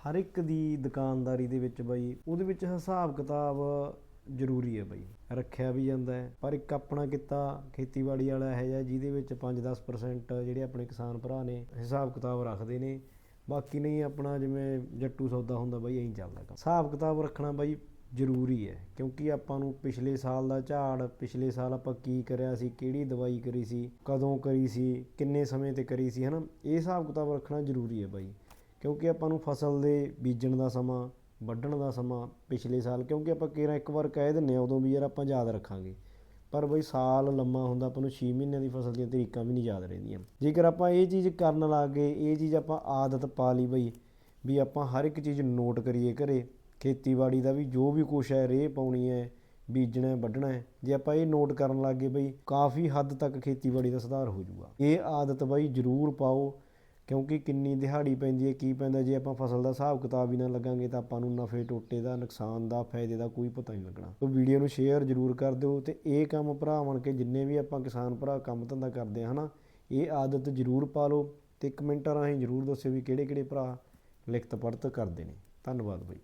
ਹਰ ਇੱਕ ਦੀ ਦੁਕਾਨਦਾਰੀ ਦੇ ਵਿੱਚ ਬਾਈ, ਉਹਦੇ ਵਿੱਚ ਹਿਸਾਬ ਕਿਤਾਬ ਜ਼ਰੂਰੀ ਹੈ ਬਾਈ। ਰੱਖਿਆ ਵੀ ਜਾਂਦਾ ਹੈ, ਪਰ ਇੱਕ ਆਪਣਾ ਕਿੱਤਾ ਖੇਤੀਬਾੜੀ ਵਾਲਾ ਹੈ ਜਾਂ ਜਿਹਦੇ ਵਿੱਚ 5-10% ਜਿਹੜੇ ਆਪਣੇ ਕਿਸਾਨ ਭਰਾ ਨੇ, ਹਿਸਾਬ ਕਿਤਾਬ ਰੱਖਦੇ ਨੇ। ਬਾਕੀ ਨਹੀਂ, ਆਪਣਾ ਜਿਵੇਂ ਜੱਟੂ ਸੌਦਾ ਹੁੰਦਾ ਬਾਈ, ਐਂ ਚੱਲਦਾ ਕੰਮ। ਹਿਸਾਬ ਕਿਤਾਬ ਰੱਖਣਾ ਬਾਈ ਜ਼ਰੂਰੀ ਹੈ, ਕਿਉਂਕਿ ਆਪਾਂ ਨੂੰ ਪਿਛਲੇ ਸਾਲ ਦਾ ਝਾੜ, ਪਿਛਲੇ ਸਾਲ ਆਪਾਂ ਕੀ ਕਰਿਆ ਸੀ, ਕਿਹੜੀ ਦਵਾਈ ਕਰੀ ਸੀ, ਕਦੋਂ ਕਰੀ ਸੀ, ਕਿੰਨੇ ਸਮੇਂ ਤੇ ਕਰੀ ਸੀ, ਹਨਾ? ਇਹ ਹਿਸਾਬ ਕਿਤਾਬ ਰੱਖਣਾ ਜ਼ਰੂਰੀ ਹੈ ਬਾਈ। ਕਿਉਂਕਿ ਆਪਾਂ ਨੂੰ ਫਸਲ ਦੇ ਬੀਜਣ ਦਾ ਸਮਾਂ, ਵੱਢਣ ਦਾ ਸਮਾਂ ਪਿਛਲੇ ਸਾਲ, ਕਿਉਂਕਿ ਆਪਾਂ ਕੇਰਾ ਇੱਕ ਵਾਰ ਕਹਿ ਦਿੰਨੇ ਆ, ਉਦੋਂ ਵੀ ਯਾਰ ਆਪਾਂ ਯਾਦ ਰੱਖਾਂਗੇ। ਪਰ ਬਈ ਸਾਲ ਲੰਮਾ ਹੁੰਦਾ, ਆਪਾਂ ਨੂੰ 6 ਮਹੀਨਿਆਂ ਦੀ ਫਸਲ ਦੀਆਂ ਤਰੀਕਾਂ ਵੀ ਨਹੀਂ ਯਾਦ ਰਹਿੰਦੀਆਂ। ਜੇਕਰ ਆਪਾਂ ਇਹ ਚੀਜ਼ ਕਰਨ ਲੱਗ ਗਏ ਇਹ ਚੀਜ਼ ਆਪਾਂ ਆਦਤ ਪਾ ਲਈ ਬਈ, ਵੀ ਆਪਾਂ ਹਰ ਇੱਕ ਚੀਜ਼ ਨੋਟ ਕਰੀਏ ਘਰੇ, ਖੇਤੀਬਾੜੀ ਦਾ ਵੀ ਜੋ ਵੀ ਕੁਛ ਹੈ, ਰੇਹ ਪਾਉਣੀ ਹੈ, ਬੀਜਣਾ ਵੱਢਣਾ ਜੇ ਆਪਾਂ ਇਹ ਨੋਟ ਕਰਨ ਲੱਗ ਗਏ ਬਈ, ਕਾਫੀ ਹੱਦ ਤੱਕ ਖੇਤੀਬਾੜੀ ਦਾ ਸੁਧਾਰ ਹੋ ਜਾਊਗਾ। ਇਹ ਆਦਤ ਬਈ ਜ਼ਰੂਰ ਪਾਓ ਕਿਉਂਕਿ ਕਿੰਨੀ ਦਿਹਾੜੀ ਪੈਂਦੀ ਹੈ, ਕੀ ਪੈਂਦਾ, ਜੇ ਆਪਾਂ ਫਸਲ ਦਾ ਹਿਸਾਬ ਕਿਤਾਬ ਹੀ ਨਾ ਲੱਗਾਂਗੇ ਤਾਂ ਆਪਾਂ ਨੂੰ ਨਫੇ, ਟੋਟੇ ਦਾ ਨੁਕਸਾਨ ਦਾ ਫਾਇਦੇ ਦਾ ਕੋਈ ਪਤਾ ਨਹੀਂ ਲੱਗਣਾ। ਸੋ ਵੀਡੀਓ ਨੂੰ ਸ਼ੇਅਰ ਜ਼ਰੂਰ ਕਰ ਦਿਓ ਤੇ ਇਹ ਕੰਮ ਭਰਾ ਬਣ ਕੇ ਜਿੰਨੇ ਵੀ ਆਪਾਂ ਕਿਸਾਨ ਭਰਾ ਕੰਮ ਧੰਦਾ ਕਰਦੇ ਆ, ਹਨਾ, ਇਹ ਆਦਤ ਜ਼ਰੂਰ ਪਾ ਲਓ ਤੇ ਕਮੈਂਟਾਂ ਰਾਹੀਂ ਜ਼ਰੂਰ ਦੱਸਿਓ ਵੀ ਕਿਹੜੇ ਕਿਹੜੇ ਭਰਾ ਲਿਖਤ ਪੜਤ ਕਰਦੇ ਨੇ। ਧੰਨਵਾਦ ਬਾਈ।